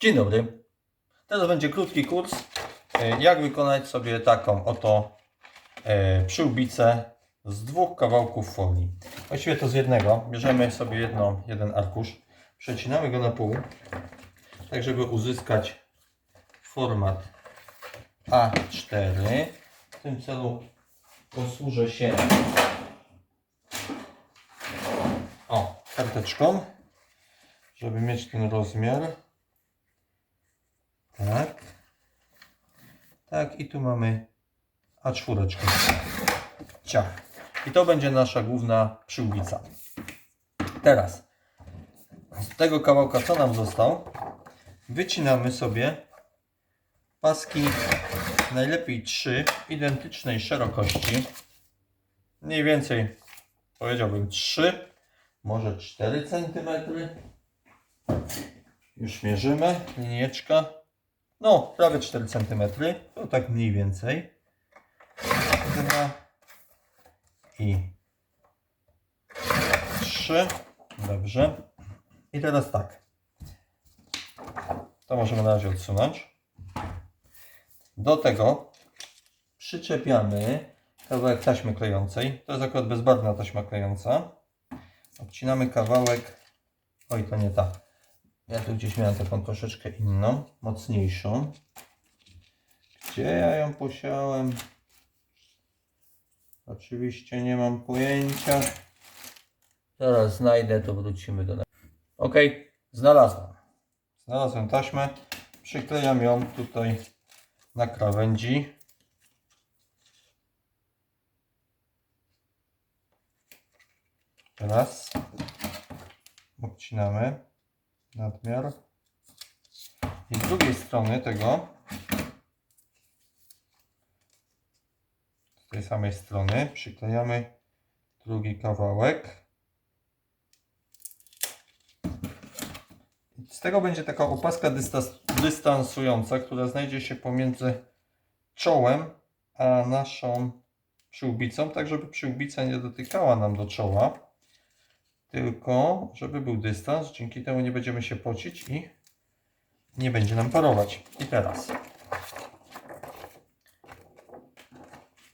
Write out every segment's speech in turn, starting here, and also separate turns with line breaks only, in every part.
Dzień dobry. Teraz będzie krótki kurs, e, jak wykonać sobie taką oto e, przyłbicę z dwóch kawałków folii. Właściwie to z jednego. Bierzemy sobie jeden arkusz, przecinamy go na pół, tak żeby uzyskać format A4. W tym celu posłużę się o, karteczką, żeby mieć ten rozmiar. Tak. Tak, i tu mamy A4. Ciach. I to będzie nasza główna przyłbica. Teraz z tego kawałka, co nam został, wycinamy sobie paski najlepiej trzy identycznej szerokości. Mniej więcej powiedziałbym 3, może 4 cm. Już mierzymy, linieczka. No, prawie 4 cm. To tak mniej więcej. Dwa i 3. Dobrze. I teraz tak. To możemy na razie odsunąć. Do tego przyczepiamy kawałek taśmy klejącej. To jest akurat bezbarwna taśma klejąca. Odcinamy kawałek. Oj, to nie ta. Ja tu gdzieś miałem taką troszeczkę inną, mocniejszą. Gdzie ja ją posiałem? Oczywiście nie mam pojęcia. Zaraz znajdę, to wrócimy do. Ok, znalazłem. Znalazłem taśmę. Przyklejam ją tutaj na krawędzi. Teraz obcinamy nadmiar. I z drugiej strony tego, z tej samej strony, przyklejamy drugi kawałek. Z tego będzie taka opaska dystas- dystansująca, która znajdzie się pomiędzy czołem a naszą przyłbicą, tak żeby przyłbica nie dotykała nam do czoła tylko żeby był dystans, dzięki temu nie będziemy się pocić i nie będzie nam parować. I teraz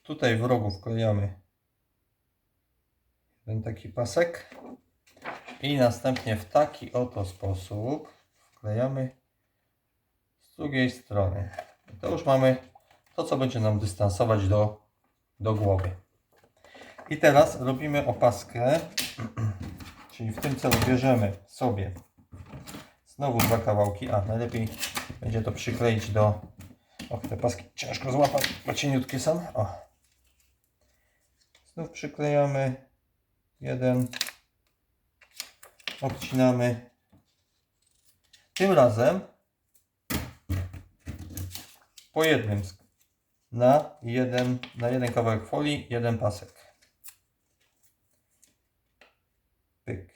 tutaj w rogu wklejamy jeden taki pasek i następnie w taki oto sposób wklejamy z drugiej strony. I to już mamy to, co będzie nam dystansować do, do głowy. I teraz robimy opaskę Czyli w tym celu bierzemy sobie znowu dwa kawałki, a najlepiej będzie to przykleić do... O, te paski ciężko złapać, bo cieniutkie są. O. Znów przyklejamy jeden, odcinamy. Tym razem po jednym na jeden, na jeden kawałek folii, jeden pasek. Pyk.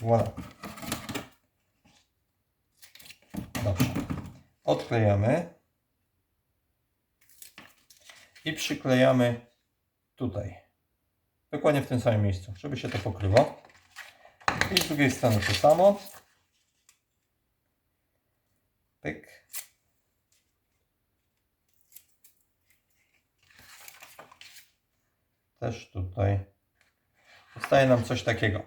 Voilà. Dobrze. Odklejamy. I przyklejamy tutaj. Dokładnie w tym samym miejscu, żeby się to pokryło. I z drugiej strony to samo. Pyk. Też tutaj Zostaje nam coś takiego.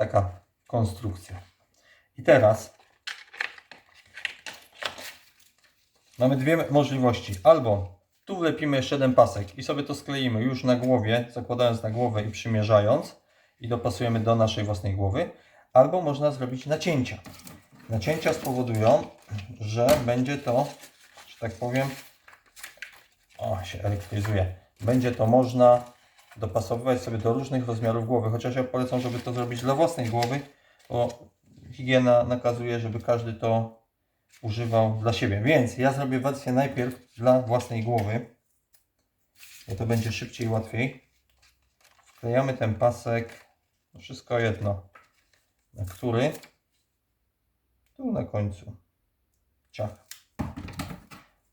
Taka konstrukcja. I teraz mamy dwie możliwości. Albo tu wlepimy jeszcze jeden pasek i sobie to skleimy już na głowie, zakładając na głowę i przymierzając i dopasujemy do naszej własnej głowy. Albo można zrobić nacięcia. Nacięcia spowodują, że będzie to, że tak powiem, o się elektryzuje. Będzie to można dopasowywać sobie do różnych rozmiarów głowy, chociaż ja polecam, żeby to zrobić dla własnej głowy, bo higiena nakazuje, żeby każdy to używał dla siebie. Więc ja zrobię wersję najpierw dla własnej głowy, bo to będzie szybciej i łatwiej. Wklejamy ten pasek, no wszystko jedno, na który, tu na końcu, ciach.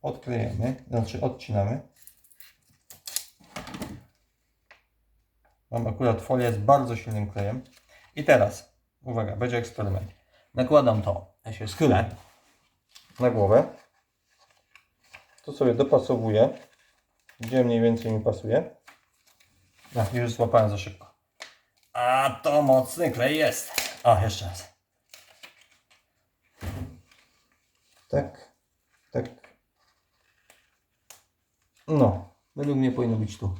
Odklejamy, znaczy odcinamy. Mam akurat folię z bardzo silnym klejem. I teraz, uwaga, będzie eksperyment. nakładam to. Ja się schylę na głowę. To sobie dopasowuję, gdzie mniej więcej mi pasuje. Ach, już złapałem za szybko. A to mocny klej jest. A, jeszcze raz. Tak, tak. No, według mnie powinno być tu.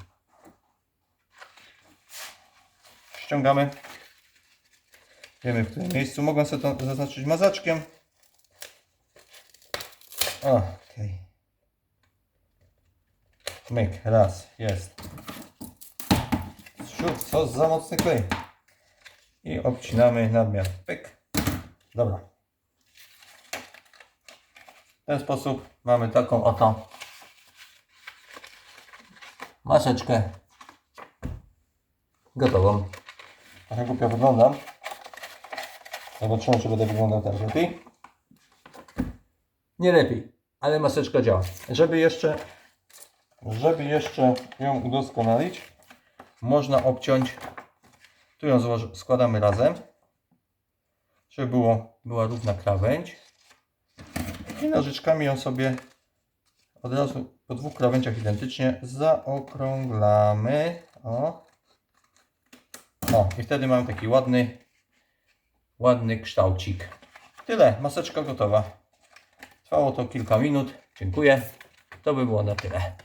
Ściągamy. Wiemy w którym miejscu. Mogę sobie to zaznaczyć mazaczkiem. Okej. Myk, raz, jest. Siup, co za mocny klej. I obcinamy nadmiar. Pyk. Dobra. W ten sposób mamy taką oto maseczkę gotową. Trochę głupio wyglądam. Zobaczymy, czy będę wyglądał tak lepiej. Nie lepiej, ale maseczka działa. Żeby jeszcze, żeby jeszcze ją udoskonalić, można obciąć. Tu ją składamy razem, żeby było, była równa krawędź. I nożyczkami ją sobie od razu po dwóch krawędziach identycznie zaokrąglamy. O. O, i wtedy mamy taki ładny, ładny kształcik. Tyle, maseczka gotowa. Trwało to kilka minut. Dziękuję. To by było na tyle.